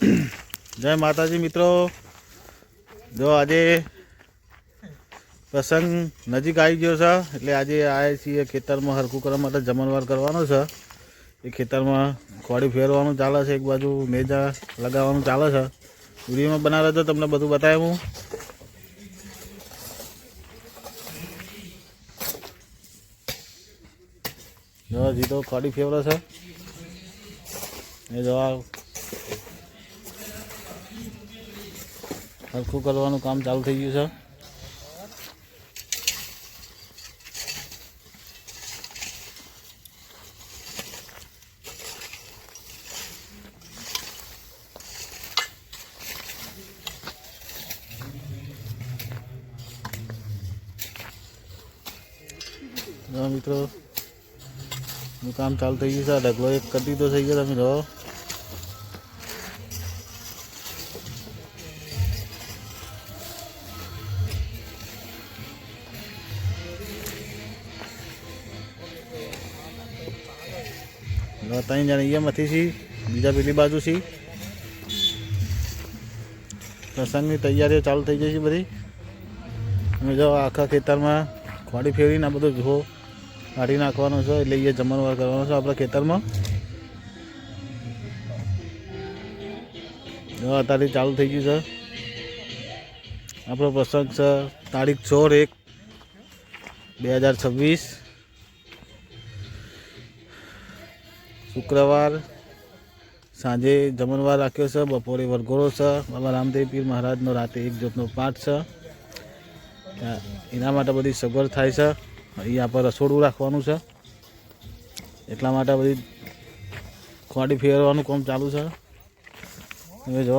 જય માતાજી મિત્રો. જો આજે પ્રસંગ નજીક આવી ગયો છે, એટલે આજે આવ્યા છીએ ખેતરમાં હરખું કરવા માટે જમણવાર કરવાનો છે. એ ખેતરમાં ખોડી ફેરવાનું ચાલે છે, એક બાજુ મેજા લગાવવાનું ચાલે છે. વિડીયોમાં બનાવે તો તમને બધું બતાવ્યું. હું જો હજી તો ખોડી ફેવરે છે. એ જો હરખું કરવાનું કામ ચાલુ થઈ ગયું છે જો મિત્રો. નું કામ ચાલુ થઈ ગયું છે. આ ઢગલો એક કરી દીધો થઈ ગયો તમે જો ત્રણ જણા અહીંયામાંથી છીએ, બીજા પેલી બાજુ છીએ. પ્રસંગની તૈયારીઓ ચાલુ થઈ છે બધી. તમે જો આખા ખેતરમાં ખોડી ફેરીને આ બધું જુઓ. કાઢી નાખવાનો છે, એટલે એ જમણવાર કરવાનો છે આપણા ખેતરમાં. અત્યારે ચાલુ થઈ ગયું છે. આપણો પ્રસંગ છે તારીખ સોળ એક બે હજાર છવ્વીસ. શુક્રવાર સાંજે જમણવાર રાખ્યો છે, બપોરે વરઘોડો છે. બાબા રામદેવ પીર મહારાજનો રાતે એક જોતનો પાઠ છે. એના માટે બધી સગવડ થાય છે. અહીંયા પર રસોડું રાખવાનું છે. એટલા માટે બધી ખોડી ફેરવાનું કામ ચાલુ છે. તમે જો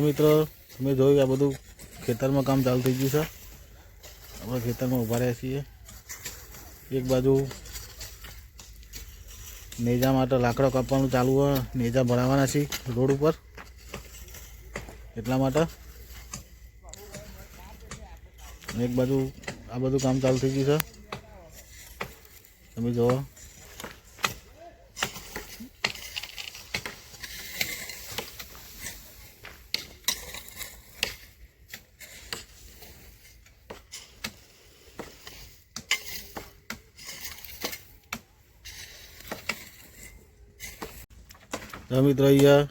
મિત્રો, તમે જોયું આ બધું ખેતરમાં કામ ચાલુ થઈ ગયું છે. આપણે ખેતરમાં ઊભા રહ્યા છીએ. એક બાજુ નેજા માટે લાકડો કાપવાનું ચાલુ હોય, નેજા ભરાવાના છે રોડ ઉપર. એટલા માટે. એક બાજુ આ બધું કામ ચાલુ થઈ ગયું છે. તમે જુઓ તો મિત્રો અહીંયા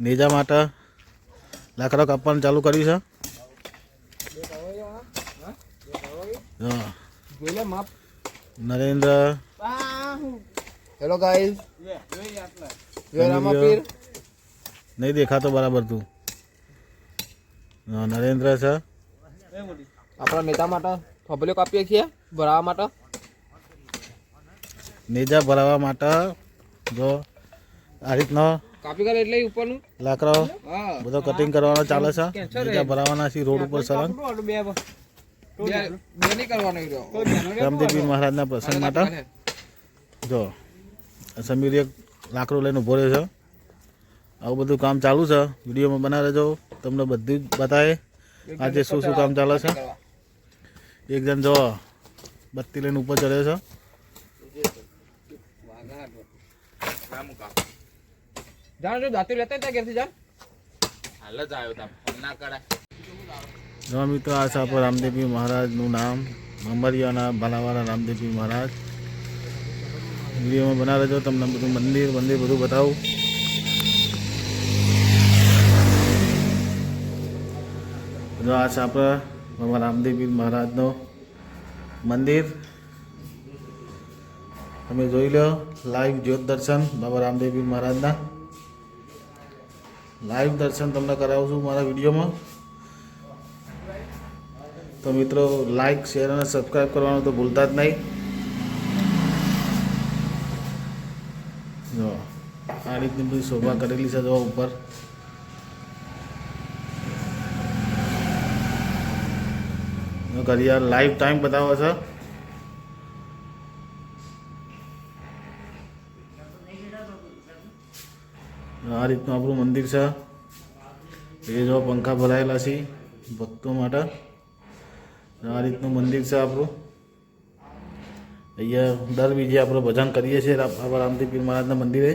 નેજા માટે લાકડા કાપવાનું ચાલુ કર્યું છે. નરેન્દ્ર. હેલો ગાઈસ નહીં દેખાતો બરાબર તું. નરેન્દ્ર છે. આપણા નેતા માટે ફબલીઓ કાપીએ છીએ ભરાવા માટે. નેજા ભરાવા માટે જો આ રીતનો. કાપી કરે એટલે ઉપરનું. લાકડો. બધો કટિંગ કરવાનો ચાલે છે. બીજા ભરાવાના છે રોડ ઉપર સળંગ રામદેવપીર મહારાજના પ્રસંગ માટે. જો સમીર એક લાકડું લઈને ઊભો રહ્યો છે. આવું બધું કામ ચાલુ છે. વિડીયોમાં બનાવી રહેજો. તમને બધું જ બતાવે આજે શું શું કામ ચાલે છે? એક જણ જો બત્તી લઈને ઉપર ચડ્યો છે. જાણ જો દાંતી લેતા ત્યાં ઘેરથી જાણ? જો મિત્રો આ છે આપણો રામદેવપીર મહારાજનું નામ મમરિયાના ભાલાવાળા રામદેવજી મહારાજ. વિડીયોમાં બનાવે છો તમને બધું મંદિર મંદિર બધું બતાવું. જો આ છે આપણે બાબા રામદેવજી મહારાજનો મંદિર. તમે જોઈ લો લાઈવ જ્યોત દર્શન બાબા રામદેવજી મહારાજના. લાઈવ દર્શન તમને કરાવું છું મારા વિડીયોમાં. તો મિત્રો લાઈક શેર અને સબસ્ક્રાઈબ કરવાનું તો ભૂલતા જ નહીં. જો, આ રીતની બધી શોભા કરેલી છે જો ઉપર. ઘડિયાળ લાઈવ ટાઈમ બતાવો છે. આ રીતનું આપણું મંદિર છે. એ જો પંખા ભરાયેલા છે, ભક્તો માટે. આ રીતનું મંદિર છે આપણું. અહીંયા દર બીજે આપણે ભજન કરીએ છીએ બાબા રામદેવ પીર મહારાજના મંદિરે.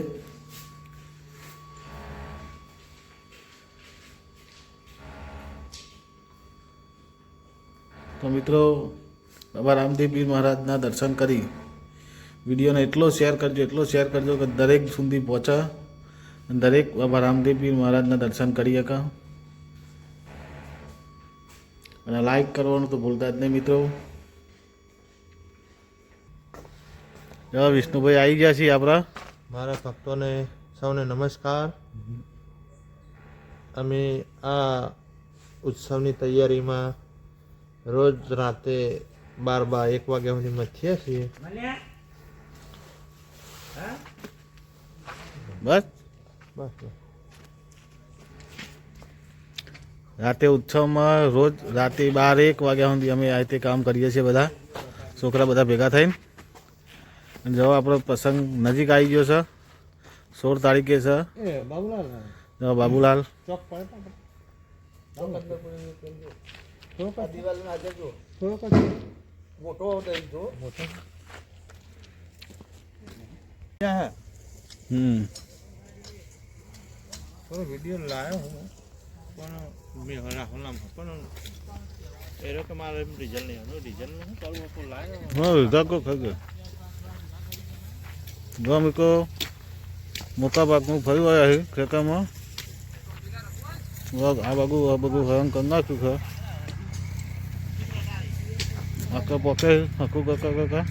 તો મિત્રો, બાબા રામદેવ પીર મહારાજના દર્શન કરી. વિડીયોને એટલો શેર કરજો, એટલો શેર કરજો કે દરેક સુધી પહોંચે. અને દરેક બાબા રામદેવ પીર મહારાજના દર્શન કરી શકા અને લાઈક કરવાનું તો ભૂલતા જ નહીં મિત્રો. જવા વિષ્ણુભાઈ આવી ગયા છીએ આપણા. મારા ભક્તોને સૌને નમસ્કાર. અમે આ ઉત્સવની તૈયારીમાં રોજ રાતે બાર બાર એક વાગ્યા સુધી મથીએ છીએ. બસ. બસ રાતે ઉત્સવમાં રોજ રાતે બાર એક વાગ્યા સુધી અમે આ રીતે કામ કરીએ છીએ બધા. છોકરા બધા ભેગા થઈને. અને જો આપણો પ્રસંગ નજીક આવી ગયો છે. સોળ તારીખે છે. બાબુલાલ બાબુલાલ. ચોક હમ. થોડો વીડિયો લાવ્યો હું. પણ મેં રાહુલનામ પણ એ કે મારે એમ ડીઝલ નહીં હતું ડીઝલ નહીં ચાલુ હતું લાવ્યો ખગે. ગમે મિત્રો મોટા ભાગનું ફરી આવ્યા છે ખેતરમાં. આ બાજુ, આ બધું હરણ કરી નાખ્યું છે. આખા પોકે આખું કાકા કાકા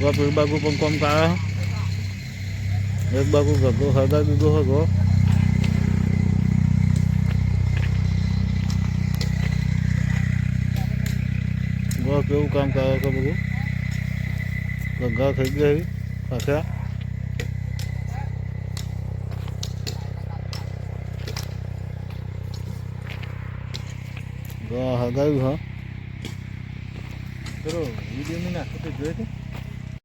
જો પેલી પણ કોમ કાઢે એક બાગુ ગગો હરદા દીધો હતો જો કેવું કામ કરે છે બધું? ગંગા થઈ ગઈ પાછા? હગાવ્યું હા? ચલો, વીડિયો નહીં નાખો તો જોયે